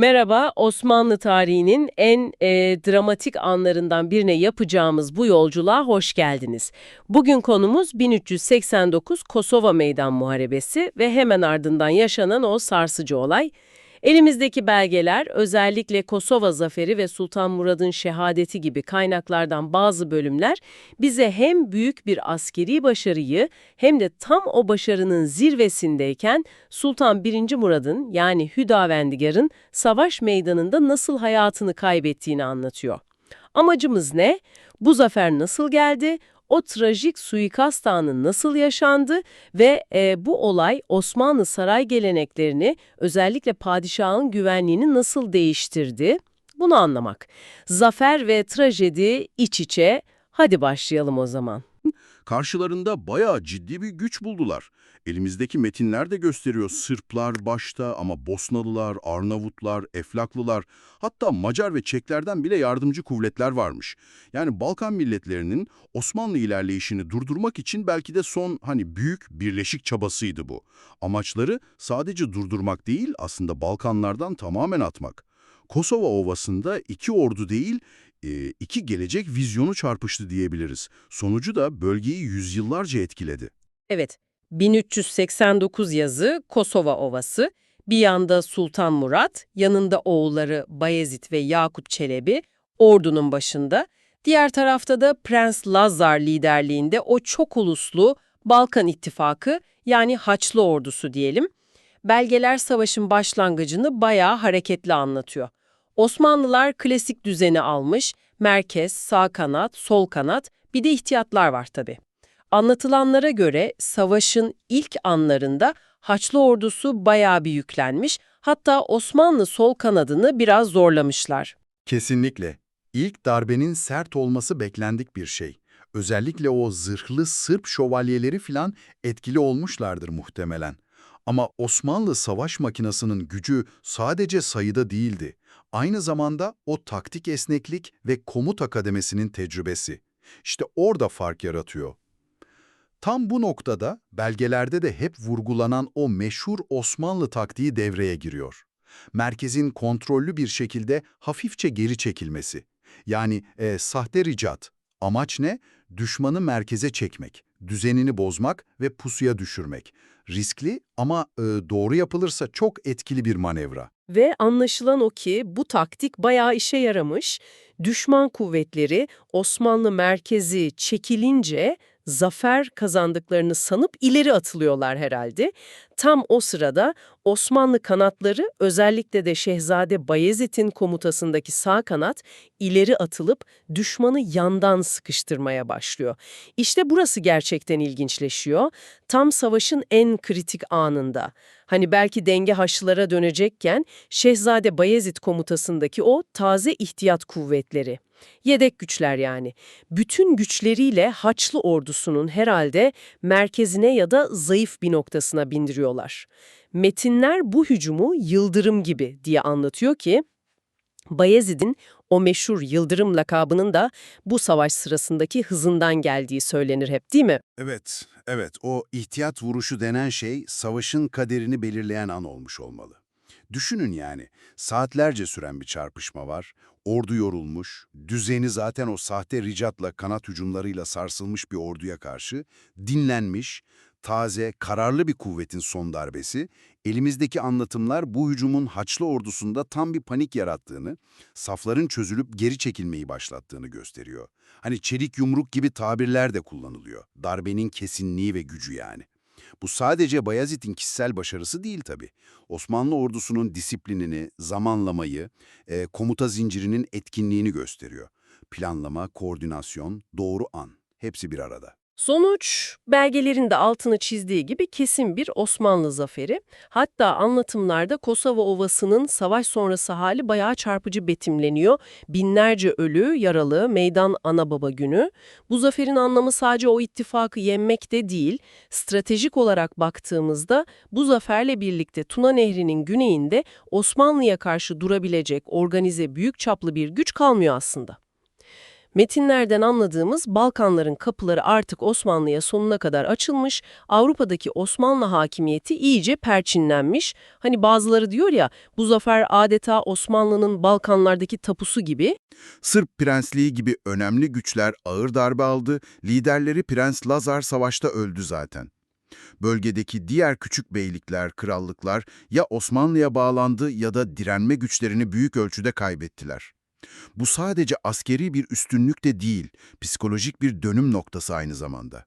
Merhaba, Osmanlı tarihinin en e, dramatik anlarından birine yapacağımız bu yolculuğa hoş geldiniz. Bugün konumuz 1389 Kosova Meydan Muharebesi ve hemen ardından yaşanan o sarsıcı olay. Elimizdeki belgeler özellikle Kosova Zaferi ve Sultan Murad'ın şehadeti gibi kaynaklardan bazı bölümler bize hem büyük bir askeri başarıyı hem de tam o başarının zirvesindeyken Sultan 1. Murad'ın yani Hüdavendigar'ın savaş meydanında nasıl hayatını kaybettiğini anlatıyor. Amacımız ne? Bu zafer nasıl geldi? O trajik suikast anı nasıl yaşandı ve e, bu olay Osmanlı saray geleneklerini özellikle padişahın güvenliğini nasıl değiştirdi? Bunu anlamak. Zafer ve trajedi iç içe. Hadi başlayalım o zaman. Karşılarında bayağı ciddi bir güç buldular. Elimizdeki metinler de gösteriyor Sırplar başta ama Bosnalılar, Arnavutlar, Eflaklılar hatta Macar ve Çeklerden bile yardımcı kuvvetler varmış. Yani Balkan milletlerinin Osmanlı ilerleyişini durdurmak için belki de son hani büyük birleşik çabasıydı bu. Amaçları sadece durdurmak değil aslında Balkanlardan tamamen atmak. Kosova Ovası'nda iki ordu değil, iki gelecek vizyonu çarpıştı diyebiliriz. Sonucu da bölgeyi yüzyıllarca etkiledi. Evet, 1389 yazı Kosova Ovası, bir yanda Sultan Murat, yanında oğulları Bayezid ve Yakut Çelebi, ordunun başında, diğer tarafta da Prens Lazar liderliğinde o çok uluslu Balkan İttifakı yani Haçlı ordusu diyelim. Belgeler savaşın başlangıcını bayağı hareketli anlatıyor. Osmanlılar klasik düzeni almış, merkez, sağ kanat, sol kanat, bir de ihtiyatlar var tabii. Anlatılanlara göre savaşın ilk anlarında Haçlı ordusu bayağı bir yüklenmiş, hatta Osmanlı sol kanadını biraz zorlamışlar. Kesinlikle. İlk darbenin sert olması beklendik bir şey. Özellikle o zırhlı Sırp şövalyeleri filan etkili olmuşlardır muhtemelen. Ama Osmanlı savaş makinasının gücü sadece sayıda değildi. Aynı zamanda o taktik esneklik ve komut akademesinin tecrübesi. İşte orada fark yaratıyor. Tam bu noktada belgelerde de hep vurgulanan o meşhur Osmanlı taktiği devreye giriyor. Merkezin kontrollü bir şekilde hafifçe geri çekilmesi. Yani e, sahte ricat. Amaç ne? Düşmanı merkeze çekmek, düzenini bozmak ve pusuya düşürmek. Riskli ama e, doğru yapılırsa çok etkili bir manevra. Ve anlaşılan o ki bu taktik bayağı işe yaramış. Düşman kuvvetleri Osmanlı merkezi çekilince zafer kazandıklarını sanıp ileri atılıyorlar herhalde. Tam o sırada Osmanlı kanatları özellikle de Şehzade Bayezid'in komutasındaki sağ kanat ileri atılıp düşmanı yandan sıkıştırmaya başlıyor. İşte burası gerçekten ilginçleşiyor. Tam savaşın en kritik anında. Hani belki denge haçlılara dönecekken Şehzade Bayezid komutasındaki o taze ihtiyat kuvvetleri. Yedek güçler yani. Bütün güçleriyle Haçlı ordusunun herhalde merkezine ya da zayıf bir noktasına bindiriyorlar. Metinler bu hücumu yıldırım gibi diye anlatıyor ki, Bayezid'in o meşhur Yıldırım lakabının da bu savaş sırasındaki hızından geldiği söylenir hep değil mi? Evet, evet o ihtiyat vuruşu denen şey savaşın kaderini belirleyen an olmuş olmalı. Düşünün yani, saatlerce süren bir çarpışma var, ordu yorulmuş, düzeni zaten o sahte ricatla kanat hücumlarıyla sarsılmış bir orduya karşı, dinlenmiş, taze, kararlı bir kuvvetin son darbesi, elimizdeki anlatımlar bu hücumun Haçlı ordusunda tam bir panik yarattığını, safların çözülüp geri çekilmeyi başlattığını gösteriyor. Hani çelik yumruk gibi tabirler de kullanılıyor. Darbenin kesinliği ve gücü yani. Bu sadece Bayezid'in kişisel başarısı değil tabii. Osmanlı ordusunun disiplinini, zamanlamayı, e, komuta zincirinin etkinliğini gösteriyor. Planlama, koordinasyon, doğru an. Hepsi bir arada. Sonuç, belgelerin de altını çizdiği gibi kesin bir Osmanlı zaferi. Hatta anlatımlarda Kosova Ovası'nın savaş sonrası hali bayağı çarpıcı betimleniyor. Binlerce ölü, yaralı, meydan ana baba günü. Bu zaferin anlamı sadece o ittifakı yenmek de değil, stratejik olarak baktığımızda bu zaferle birlikte Tuna Nehri'nin güneyinde Osmanlı'ya karşı durabilecek organize büyük çaplı bir güç kalmıyor aslında. Metinlerden anladığımız Balkanların kapıları artık Osmanlı'ya sonuna kadar açılmış, Avrupa'daki Osmanlı hakimiyeti iyice perçinlenmiş. Hani bazıları diyor ya, bu zafer adeta Osmanlı'nın Balkanlardaki tapusu gibi. Sırp prensliği gibi önemli güçler ağır darbe aldı, liderleri Prens Lazar savaşta öldü zaten. Bölgedeki diğer küçük beylikler, krallıklar ya Osmanlı'ya bağlandı ya da direnme güçlerini büyük ölçüde kaybettiler. Bu sadece askeri bir üstünlük de değil, psikolojik bir dönüm noktası aynı zamanda.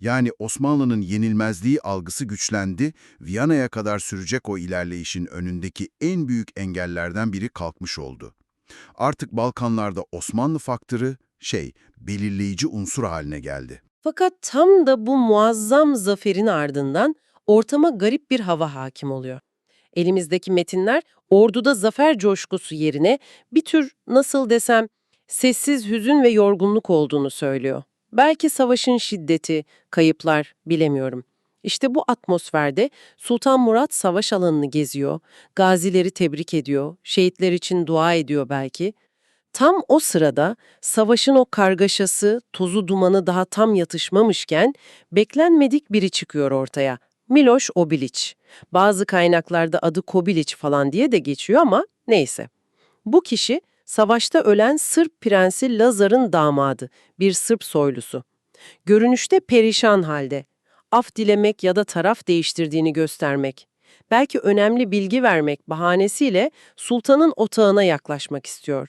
Yani Osmanlı'nın yenilmezliği algısı güçlendi, Viyana'ya kadar sürecek o ilerleyişin önündeki en büyük engellerden biri kalkmış oldu. Artık Balkanlarda Osmanlı faktörü, şey, belirleyici unsur haline geldi. Fakat tam da bu muazzam zaferin ardından ortama garip bir hava hakim oluyor. Elimizdeki metinler orduda zafer coşkusu yerine bir tür nasıl desem sessiz hüzün ve yorgunluk olduğunu söylüyor. Belki savaşın şiddeti, kayıplar bilemiyorum. İşte bu atmosferde Sultan Murat savaş alanını geziyor, gazileri tebrik ediyor, şehitler için dua ediyor belki. Tam o sırada savaşın o kargaşası, tozu dumanı daha tam yatışmamışken beklenmedik biri çıkıyor ortaya. Miloš Obilić. Bazı kaynaklarda adı Kobilić falan diye de geçiyor ama neyse. Bu kişi savaşta ölen Sırp prensi Lazar'ın damadı, bir Sırp soylusu. Görünüşte perişan halde. Af dilemek ya da taraf değiştirdiğini göstermek. Belki önemli bilgi vermek bahanesiyle sultanın otağına yaklaşmak istiyor.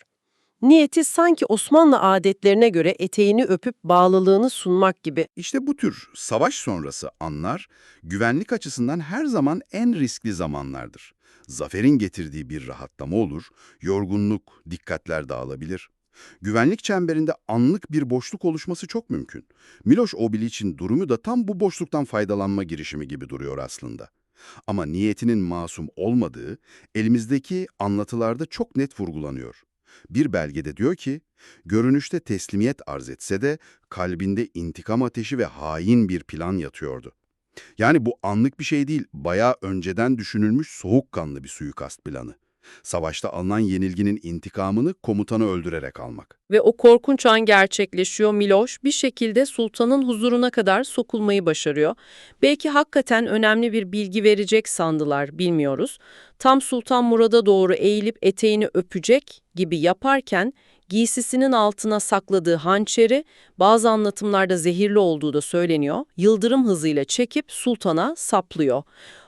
Niyeti sanki Osmanlı adetlerine göre eteğini öpüp bağlılığını sunmak gibi. İşte bu tür savaş sonrası anlar, güvenlik açısından her zaman en riskli zamanlardır. Zaferin getirdiği bir rahatlama olur, yorgunluk, dikkatler dağılabilir. Güvenlik çemberinde anlık bir boşluk oluşması çok mümkün. Miloš Obilić'in durumu da tam bu boşluktan faydalanma girişimi gibi duruyor aslında. Ama niyetinin masum olmadığı, elimizdeki anlatılarda çok net vurgulanıyor. Bir belgede diyor ki, görünüşte teslimiyet arz etse de kalbinde intikam ateşi ve hain bir plan yatıyordu. Yani bu anlık bir şey değil, bayağı önceden düşünülmüş soğukkanlı bir suikast planı. Savaşta alınan yenilginin intikamını komutanı öldürerek almak. Ve o korkunç an gerçekleşiyor. Miloş bir şekilde sultanın huzuruna kadar sokulmayı başarıyor. Belki hakikaten önemli bir bilgi verecek sandılar, bilmiyoruz. Tam Sultan Murad'a doğru eğilip eteğini öpecek gibi yaparken giysisinin altına sakladığı hançeri, bazı anlatımlarda zehirli olduğu da söyleniyor, yıldırım hızıyla çekip sultana saplıyor.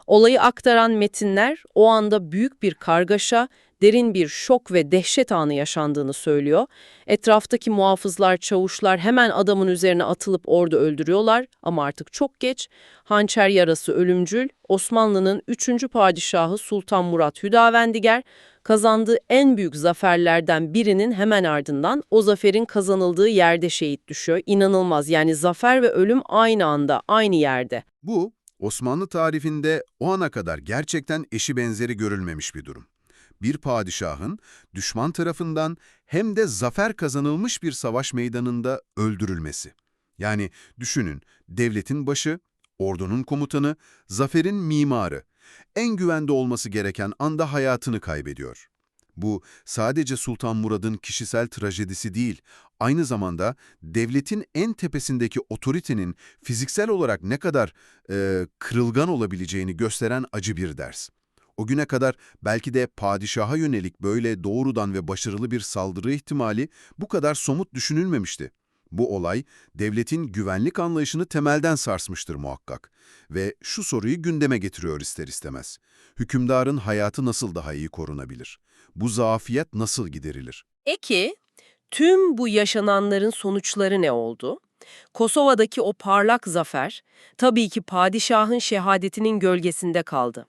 Olayı aktaran metinler o anda büyük bir kargaşa, derin bir şok ve dehşet anı yaşandığını söylüyor. Etraftaki muhafızlar, çavuşlar hemen adamın üzerine atılıp orada öldürüyorlar ama artık çok geç. Hançer yarası ölümcül, Osmanlı'nın 3. padişahı Sultan Murat Hüdavendigar kazandığı en büyük zaferlerden birinin hemen ardından o zaferin kazanıldığı yerde şehit düşüyor. İnanılmaz yani zafer ve ölüm aynı anda, aynı yerde. Bu, Osmanlı tarihinde o ana kadar gerçekten eşi benzeri görülmemiş bir durum. Bir padişahın düşman tarafından hem de zafer kazanılmış bir savaş meydanında öldürülmesi. Yani düşünün, devletin başı, ordunun komutanı, zaferin mimarı, en güvende olması gereken anda hayatını kaybediyor. Bu sadece Sultan Murad'ın kişisel trajedisi değil, aynı zamanda devletin en tepesindeki otoritenin fiziksel olarak ne kadar e, kırılgan olabileceğini gösteren acı bir ders. O güne kadar belki de padişaha yönelik böyle doğrudan ve başarılı bir saldırı ihtimali bu kadar somut düşünülmemişti. Bu olay devletin güvenlik anlayışını temelden sarsmıştır muhakkak ve şu soruyu gündeme getiriyor ister istemez. Hükümdarın hayatı nasıl daha iyi korunabilir? Bu zafiyet nasıl giderilir? Eki, tüm bu yaşananların sonuçları ne oldu? Kosova'daki o parlak zafer, tabii ki padişahın şehadetinin gölgesinde kaldı.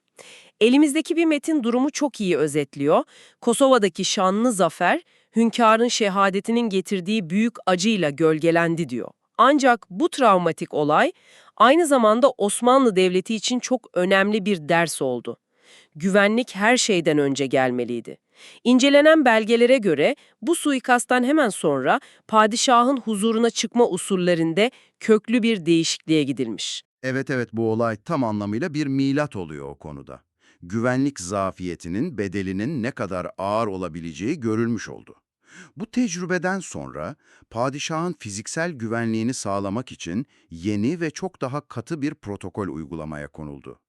Elimizdeki bir metin durumu çok iyi özetliyor. Kosova'daki şanlı zafer, hünkârın şehadetinin getirdiği büyük acıyla gölgelendi diyor. Ancak bu travmatik olay aynı zamanda Osmanlı Devleti için çok önemli bir ders oldu. Güvenlik her şeyden önce gelmeliydi. İncelenen belgelere göre bu suikasttan hemen sonra padişahın huzuruna çıkma usullerinde köklü bir değişikliğe gidilmiş. Evet evet bu olay tam anlamıyla bir milat oluyor o konuda. Güvenlik zafiyetinin bedelinin ne kadar ağır olabileceği görülmüş oldu. Bu tecrübeden sonra padişahın fiziksel güvenliğini sağlamak için yeni ve çok daha katı bir protokol uygulamaya konuldu.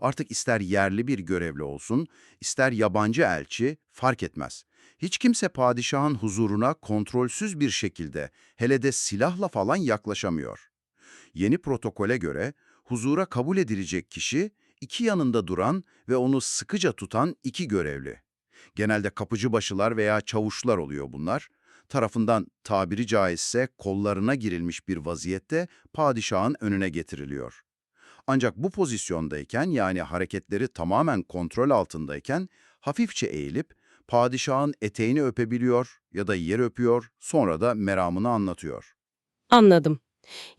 Artık ister yerli bir görevli olsun, ister yabancı elçi fark etmez. Hiç kimse padişahın huzuruna kontrolsüz bir şekilde, hele de silahla falan yaklaşamıyor. Yeni protokole göre huzura kabul edilecek kişi iki yanında duran ve onu sıkıca tutan iki görevli. Genelde kapıcıbaşılar veya çavuşlar oluyor bunlar. Tarafından tabiri caizse kollarına girilmiş bir vaziyette padişahın önüne getiriliyor. Ancak bu pozisyondayken yani hareketleri tamamen kontrol altındayken hafifçe eğilip padişahın eteğini öpebiliyor ya da yer öpüyor sonra da meramını anlatıyor. Anladım.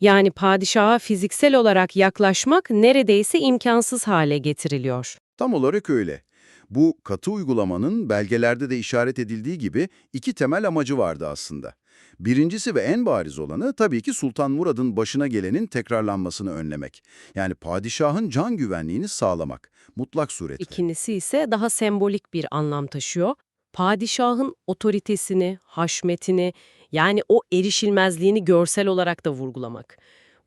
Yani padişaha fiziksel olarak yaklaşmak neredeyse imkansız hale getiriliyor. Tam olarak öyle. Bu katı uygulamanın belgelerde de işaret edildiği gibi iki temel amacı vardı aslında. Birincisi ve en bariz olanı tabii ki Sultan Murad'ın başına gelenin tekrarlanmasını önlemek. Yani padişahın can güvenliğini sağlamak, mutlak suretle. İkincisi ise daha sembolik bir anlam taşıyor. Padişahın otoritesini, haşmetini yani o erişilmezliğini görsel olarak da vurgulamak.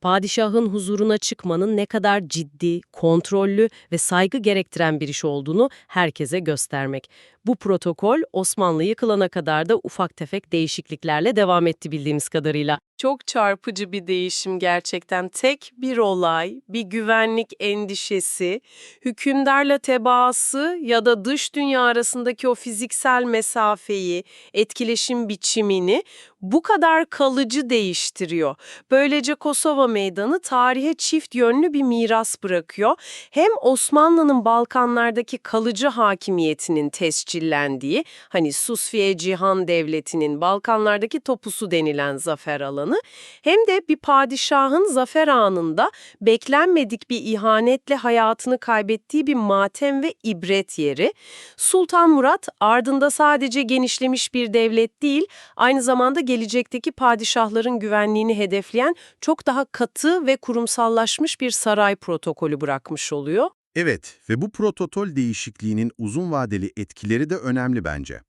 Padişahın huzuruna çıkmanın ne kadar ciddi, kontrollü ve saygı gerektiren bir iş olduğunu herkese göstermek. Bu protokol Osmanlı yıkılana kadar da ufak tefek değişikliklerle devam etti bildiğimiz kadarıyla. Çok çarpıcı bir değişim gerçekten. Tek bir olay, bir güvenlik endişesi, hükümdarla tebaası ya da dış dünya arasındaki o fiziksel mesafeyi, etkileşim biçimini bu kadar kalıcı değiştiriyor. Böylece Kosova Meydanı tarihe çift yönlü bir miras bırakıyor. Hem Osmanlı'nın Balkanlardaki kalıcı hakimiyetinin tescillendiği, hani Susfiye Cihan Devleti'nin Balkanlardaki topusu denilen zafer alanı, hem de bir padişahın zafer anında beklenmedik bir ihanetle hayatını kaybettiği bir matem ve ibret yeri. Sultan Murat ardında sadece genişlemiş bir devlet değil, aynı zamanda gelecekteki padişahların güvenliğini hedefleyen çok daha katı ve kurumsallaşmış bir saray protokolü bırakmış oluyor. Evet ve bu protokol değişikliğinin uzun vadeli etkileri de önemli bence.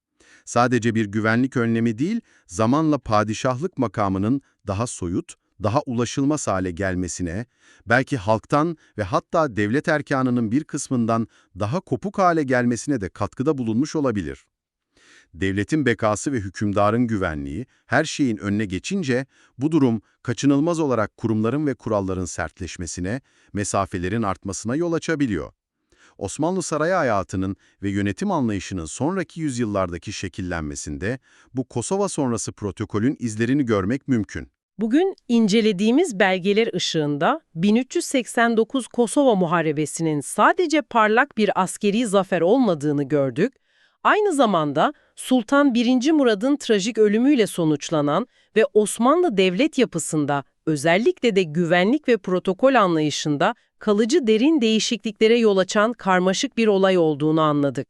Sadece bir güvenlik önlemi değil, zamanla padişahlık makamının daha soyut, daha ulaşılmaz hale gelmesine, belki halktan ve hatta devlet erkanının bir kısmından daha kopuk hale gelmesine de katkıda bulunmuş olabilir. Devletin bekası ve hükümdarın güvenliği her şeyin önüne geçince bu durum kaçınılmaz olarak kurumların ve kuralların sertleşmesine, mesafelerin artmasına yol açabiliyor. Osmanlı saray hayatının ve yönetim anlayışının sonraki yüzyıllardaki şekillenmesinde bu Kosova sonrası protokolün izlerini görmek mümkün. Bugün incelediğimiz belgeler ışığında 1389 Kosova Muharebesi'nin sadece parlak bir askeri zafer olmadığını gördük. Aynı zamanda Sultan 1. Murad'ın trajik ölümüyle sonuçlanan ve Osmanlı devlet yapısında özellikle de güvenlik ve protokol anlayışında kalıcı derin değişikliklere yol açan karmaşık bir olay olduğunu anladık.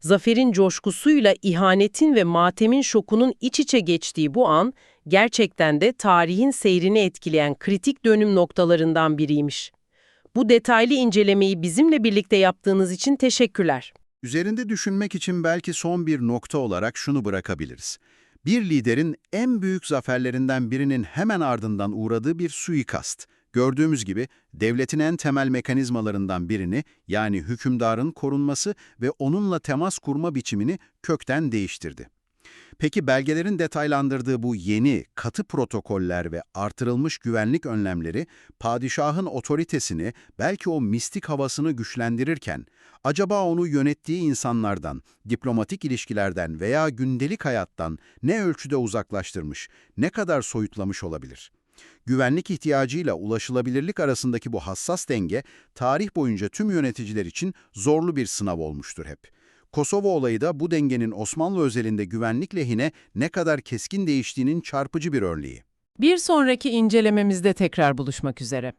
Zaferin coşkusuyla ihanetin ve matemin şokunun iç içe geçtiği bu an, gerçekten de tarihin seyrini etkileyen kritik dönüm noktalarından biriymiş. Bu detaylı incelemeyi bizimle birlikte yaptığınız için teşekkürler. Üzerinde düşünmek için belki son bir nokta olarak şunu bırakabiliriz. Bir liderin en büyük zaferlerinden birinin hemen ardından uğradığı bir suikast. Gördüğümüz gibi devletin en temel mekanizmalarından birini yani hükümdarın korunması ve onunla temas kurma biçimini kökten değiştirdi. Peki belgelerin detaylandırdığı bu yeni, katı protokoller ve artırılmış güvenlik önlemleri padişahın otoritesini, belki o mistik havasını güçlendirirken, acaba onu yönettiği insanlardan, diplomatik ilişkilerden veya gündelik hayattan ne ölçüde uzaklaştırmış, ne kadar soyutlamış olabilir? Güvenlik ihtiyacıyla ulaşılabilirlik arasındaki bu hassas denge, tarih boyunca tüm yöneticiler için zorlu bir sınav olmuştur hep. Kosova olayı da bu dengenin Osmanlı özelinde güvenlik lehine ne kadar keskin değiştiğinin çarpıcı bir örneği. Bir sonraki incelememizde tekrar buluşmak üzere.